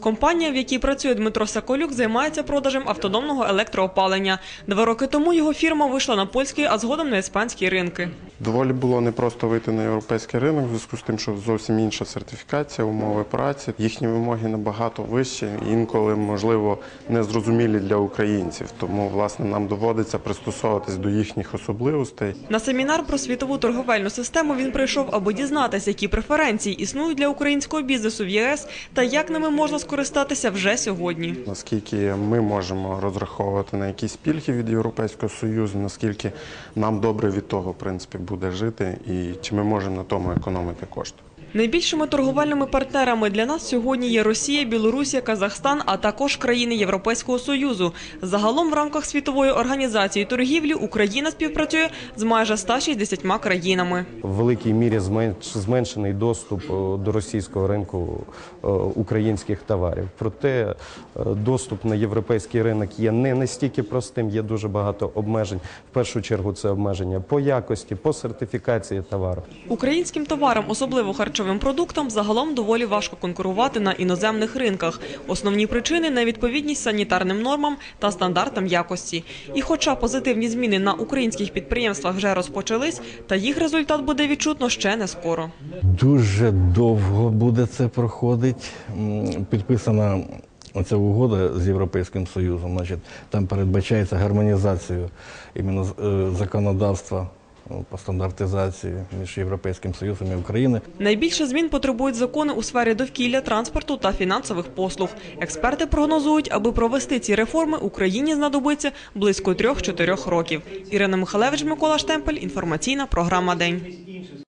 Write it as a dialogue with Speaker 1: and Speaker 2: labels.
Speaker 1: Компанія, в якій працює Дмитро Саколюк, займається продажем автономного електроопалення. Два роки тому його фірма вийшла на польський, а згодом на іспанські ринки.
Speaker 2: Доволі було непросто вийти на європейський ринок в зв'язку з тим, що зовсім інша сертифікація, умови праці. Їхні вимоги набагато вищі, інколи, можливо, незрозумілі для українців. Тому, власне, нам доводиться пристосовуватись до їхніх особливостей.
Speaker 1: На семінар про світову торговельну систему він прийшов, аби дізнатися, які преференції існують для українського бізнесу в ЄС та як ними можна скористатися вже сьогодні.
Speaker 2: Наскільки ми можемо розраховувати на якісь пільги від Європейського Союзу, наскільки нам добре від того, в принципі, буде жити, і чи ми можемо на тому економити кошти.
Speaker 1: Найбільшими торговельними партнерами для нас сьогодні є Росія, Білорусія, Казахстан, а також країни Європейського союзу. Загалом в рамках світової організації торгівлі Україна співпрацює з майже 160 країнами.
Speaker 3: в великій мірі зменш- зменшений доступ е, до російського ринку е, українських товарів. Проте е, доступ на європейський ринок є не настільки простим, є дуже багато обмежень. В першу чергу це обмеження по якості, по сертифікації товару.
Speaker 1: Українським товарам, особливо харчовим продуктам, загалом доволі важко конкурувати на іноземних ринках. Основні причини невідповідність санітарним нормам та стандартам якості. І хоча позитивні зміни на українських підприємствах вже розпочались, та їх результат буде відчутно ще не скоро.
Speaker 4: Дуже довго буде це проходить. М, Підписана оця угода з Європейським Союзом. Значить, там передбачається гармонізацію іменно е, законодавства по стандартизації між Європейським Союзом і Україною.
Speaker 1: Найбільше змін потребують закони у сфері довкілля, транспорту та фінансових послуг. Експерти прогнозують, аби провести ці реформи, Україні знадобиться близько 3-4 років. Ірина Михалевич, Микола Штемпель. Інформаційна програма День.